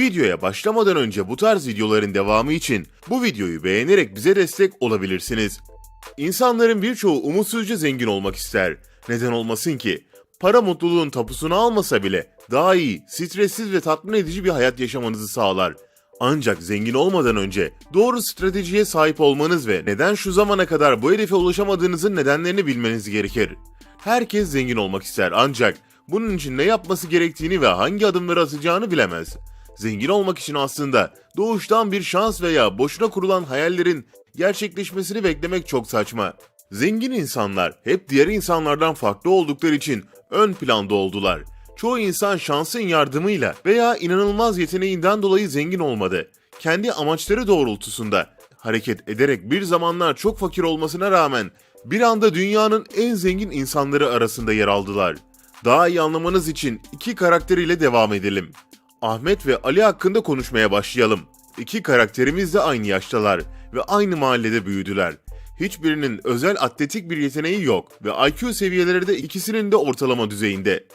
Videoya başlamadan önce bu tarz videoların devamı için bu videoyu beğenerek bize destek olabilirsiniz. İnsanların birçoğu umutsuzca zengin olmak ister. Neden olmasın ki? Para mutluluğun tapusunu almasa bile daha iyi, stressiz ve tatmin edici bir hayat yaşamanızı sağlar. Ancak zengin olmadan önce doğru stratejiye sahip olmanız ve neden şu zamana kadar bu hedefe ulaşamadığınızın nedenlerini bilmeniz gerekir. Herkes zengin olmak ister ancak bunun için ne yapması gerektiğini ve hangi adımları atacağını bilemez. Zengin olmak için aslında doğuştan bir şans veya boşuna kurulan hayallerin gerçekleşmesini beklemek çok saçma. Zengin insanlar hep diğer insanlardan farklı oldukları için ön planda oldular. Çoğu insan şansın yardımıyla veya inanılmaz yeteneğinden dolayı zengin olmadı. Kendi amaçları doğrultusunda hareket ederek bir zamanlar çok fakir olmasına rağmen bir anda dünyanın en zengin insanları arasında yer aldılar. Daha iyi anlamanız için iki karakteriyle devam edelim. Ahmet ve Ali hakkında konuşmaya başlayalım. İki karakterimiz de aynı yaştalar ve aynı mahallede büyüdüler. Hiçbirinin özel atletik bir yeteneği yok ve IQ seviyeleri de ikisinin de ortalama düzeyinde.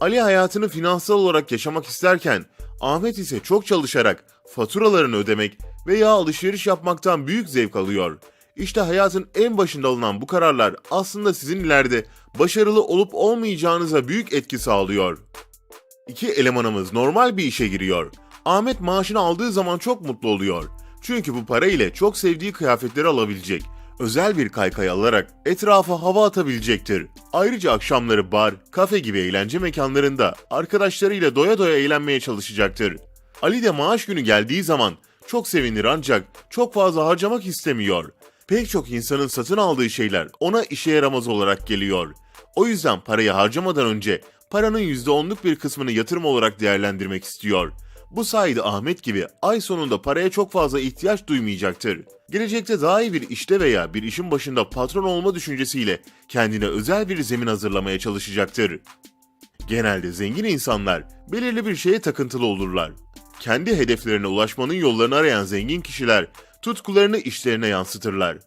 Ali hayatını finansal olarak yaşamak isterken Ahmet ise çok çalışarak faturalarını ödemek veya alışveriş yapmaktan büyük zevk alıyor. İşte hayatın en başında alınan bu kararlar aslında sizin ileride başarılı olup olmayacağınıza büyük etki sağlıyor. İki elemanımız normal bir işe giriyor. Ahmet maaşını aldığı zaman çok mutlu oluyor. Çünkü bu para ile çok sevdiği kıyafetleri alabilecek. Özel bir kaykay alarak etrafa hava atabilecektir. Ayrıca akşamları bar, kafe gibi eğlence mekanlarında arkadaşlarıyla doya doya eğlenmeye çalışacaktır. Ali de maaş günü geldiği zaman çok sevinir ancak çok fazla harcamak istemiyor. Pek çok insanın satın aldığı şeyler ona işe yaramaz olarak geliyor. O yüzden parayı harcamadan önce paranın %10'luk bir kısmını yatırım olarak değerlendirmek istiyor. Bu sayede Ahmet gibi ay sonunda paraya çok fazla ihtiyaç duymayacaktır. Gelecekte daha iyi bir işte veya bir işin başında patron olma düşüncesiyle kendine özel bir zemin hazırlamaya çalışacaktır. Genelde zengin insanlar belirli bir şeye takıntılı olurlar. Kendi hedeflerine ulaşmanın yollarını arayan zengin kişiler tutkularını işlerine yansıtırlar.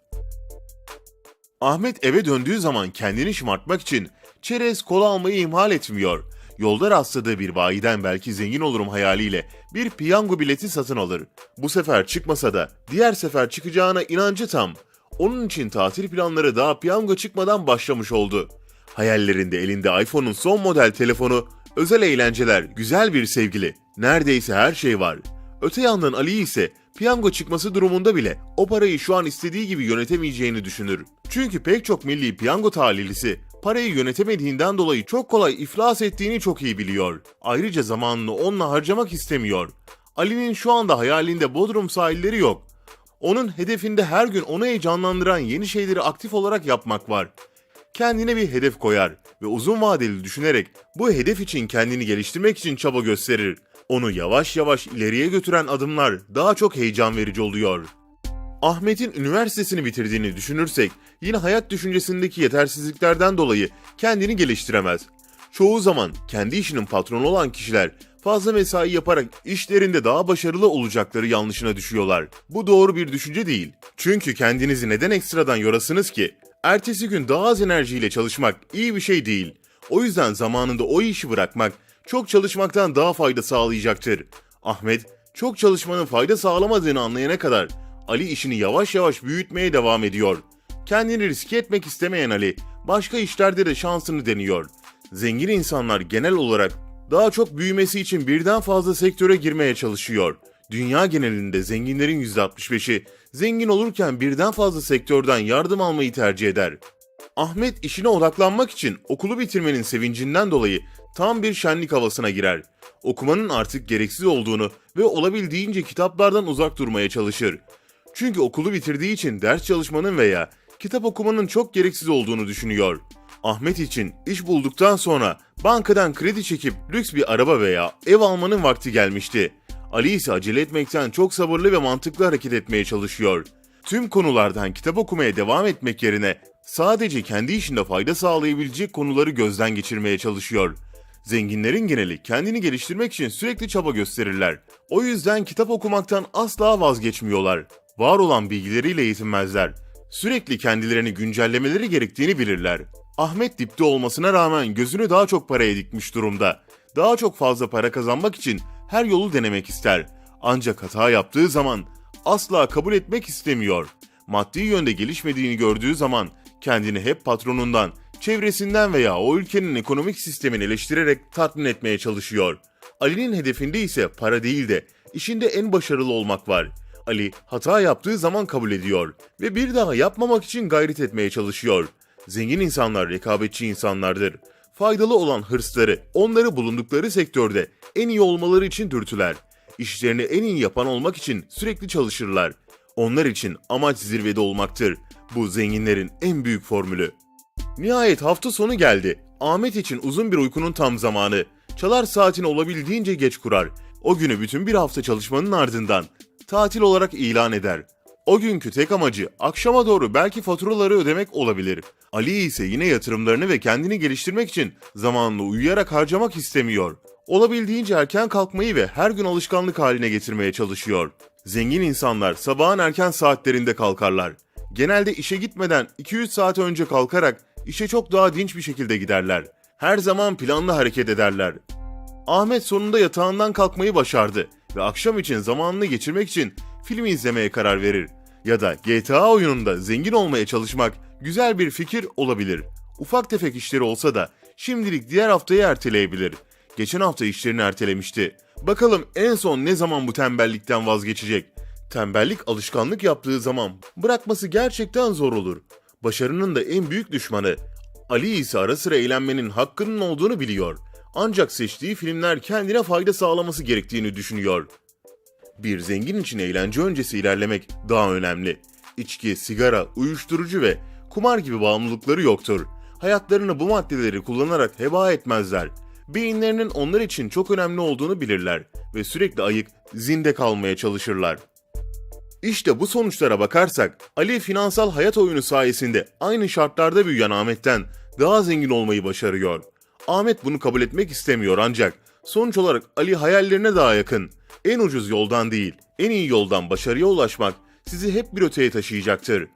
Ahmet eve döndüğü zaman kendini şımartmak için çerez kola almayı ihmal etmiyor. Yolda rastladığı bir bayiden belki zengin olurum hayaliyle bir piyango bileti satın alır. Bu sefer çıkmasa da diğer sefer çıkacağına inancı tam. Onun için tatil planları daha piyango çıkmadan başlamış oldu. Hayallerinde elinde iPhone'un son model telefonu, özel eğlenceler, güzel bir sevgili, neredeyse her şey var. Öte yandan Ali ise piyango çıkması durumunda bile o parayı şu an istediği gibi yönetemeyeceğini düşünür. Çünkü pek çok milli piyango talihlisi parayı yönetemediğinden dolayı çok kolay iflas ettiğini çok iyi biliyor. Ayrıca zamanını onunla harcamak istemiyor. Ali'nin şu anda hayalinde Bodrum sahilleri yok. Onun hedefinde her gün onu heyecanlandıran yeni şeyleri aktif olarak yapmak var. Kendine bir hedef koyar ve uzun vadeli düşünerek bu hedef için kendini geliştirmek için çaba gösterir. Onu yavaş yavaş ileriye götüren adımlar daha çok heyecan verici oluyor. Ahmet'in üniversitesini bitirdiğini düşünürsek yine hayat düşüncesindeki yetersizliklerden dolayı kendini geliştiremez. Çoğu zaman kendi işinin patronu olan kişiler fazla mesai yaparak işlerinde daha başarılı olacakları yanlışına düşüyorlar. Bu doğru bir düşünce değil. Çünkü kendinizi neden ekstradan yorasınız ki? Ertesi gün daha az enerjiyle çalışmak iyi bir şey değil. O yüzden zamanında o işi bırakmak çok çalışmaktan daha fayda sağlayacaktır. Ahmet çok çalışmanın fayda sağlamadığını anlayana kadar Ali işini yavaş yavaş büyütmeye devam ediyor. Kendini riske etmek istemeyen Ali başka işlerde de şansını deniyor. Zengin insanlar genel olarak daha çok büyümesi için birden fazla sektöre girmeye çalışıyor. Dünya genelinde zenginlerin %65'i zengin olurken birden fazla sektörden yardım almayı tercih eder. Ahmet işine odaklanmak için okulu bitirmenin sevincinden dolayı tam bir şenlik havasına girer. Okumanın artık gereksiz olduğunu ve olabildiğince kitaplardan uzak durmaya çalışır. Çünkü okulu bitirdiği için ders çalışmanın veya kitap okumanın çok gereksiz olduğunu düşünüyor. Ahmet için iş bulduktan sonra bankadan kredi çekip lüks bir araba veya ev almanın vakti gelmişti. Ali ise acele etmekten çok sabırlı ve mantıklı hareket etmeye çalışıyor. Tüm konulardan kitap okumaya devam etmek yerine sadece kendi işinde fayda sağlayabilecek konuları gözden geçirmeye çalışıyor. Zenginlerin geneli kendini geliştirmek için sürekli çaba gösterirler. O yüzden kitap okumaktan asla vazgeçmiyorlar. Var olan bilgileriyle yetinmezler. Sürekli kendilerini güncellemeleri gerektiğini bilirler. Ahmet dipte olmasına rağmen gözünü daha çok paraya dikmiş durumda. Daha çok fazla para kazanmak için her yolu denemek ister. Ancak hata yaptığı zaman asla kabul etmek istemiyor. Maddi yönde gelişmediğini gördüğü zaman kendini hep patronundan, çevresinden veya o ülkenin ekonomik sistemini eleştirerek tatmin etmeye çalışıyor. Ali'nin hedefinde ise para değil de işinde en başarılı olmak var. Ali hata yaptığı zaman kabul ediyor ve bir daha yapmamak için gayret etmeye çalışıyor. Zengin insanlar rekabetçi insanlardır. Faydalı olan hırsları onları bulundukları sektörde en iyi olmaları için dürtüler. İşlerini en iyi yapan olmak için sürekli çalışırlar. Onlar için amaç zirvede olmaktır. Bu zenginlerin en büyük formülü. Nihayet hafta sonu geldi. Ahmet için uzun bir uykunun tam zamanı. Çalar saatini olabildiğince geç kurar. O günü bütün bir hafta çalışmanın ardından tatil olarak ilan eder. O günkü tek amacı akşama doğru belki faturaları ödemek olabilir. Ali ise yine yatırımlarını ve kendini geliştirmek için zamanını uyuyarak harcamak istemiyor. Olabildiğince erken kalkmayı ve her gün alışkanlık haline getirmeye çalışıyor. Zengin insanlar sabahın erken saatlerinde kalkarlar. Genelde işe gitmeden 200 saat önce kalkarak işe çok daha dinç bir şekilde giderler. Her zaman planlı hareket ederler. Ahmet sonunda yatağından kalkmayı başardı ve akşam için zamanını geçirmek için film izlemeye karar verir. Ya da GTA oyununda zengin olmaya çalışmak güzel bir fikir olabilir. Ufak tefek işleri olsa da şimdilik diğer haftayı erteleyebilir. Geçen hafta işlerini ertelemişti. Bakalım en son ne zaman bu tembellikten vazgeçecek? Tembellik alışkanlık yaptığı zaman bırakması gerçekten zor olur. Başarının da en büyük düşmanı. Ali ise ara sıra eğlenmenin hakkının olduğunu biliyor. Ancak seçtiği filmler kendine fayda sağlaması gerektiğini düşünüyor. Bir zengin için eğlence öncesi ilerlemek daha önemli. İçki, sigara, uyuşturucu ve kumar gibi bağımlılıkları yoktur. Hayatlarını bu maddeleri kullanarak heba etmezler. Beyinlerinin onlar için çok önemli olduğunu bilirler ve sürekli ayık, zinde kalmaya çalışırlar. İşte bu sonuçlara bakarsak Ali finansal hayat oyunu sayesinde aynı şartlarda büyüyen Ahmet'ten daha zengin olmayı başarıyor. Ahmet bunu kabul etmek istemiyor ancak sonuç olarak Ali hayallerine daha yakın. En ucuz yoldan değil, en iyi yoldan başarıya ulaşmak sizi hep bir öteye taşıyacaktır.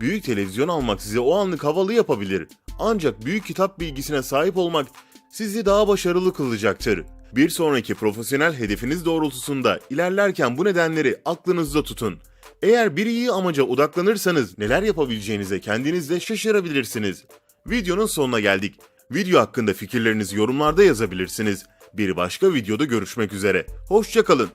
Büyük televizyon almak size o anlık havalı yapabilir. Ancak büyük kitap bilgisine sahip olmak sizi daha başarılı kılacaktır. Bir sonraki profesyonel hedefiniz doğrultusunda ilerlerken bu nedenleri aklınızda tutun. Eğer bir iyi amaca odaklanırsanız neler yapabileceğinize kendiniz de şaşırabilirsiniz. Videonun sonuna geldik. Video hakkında fikirlerinizi yorumlarda yazabilirsiniz. Bir başka videoda görüşmek üzere. Hoşçakalın.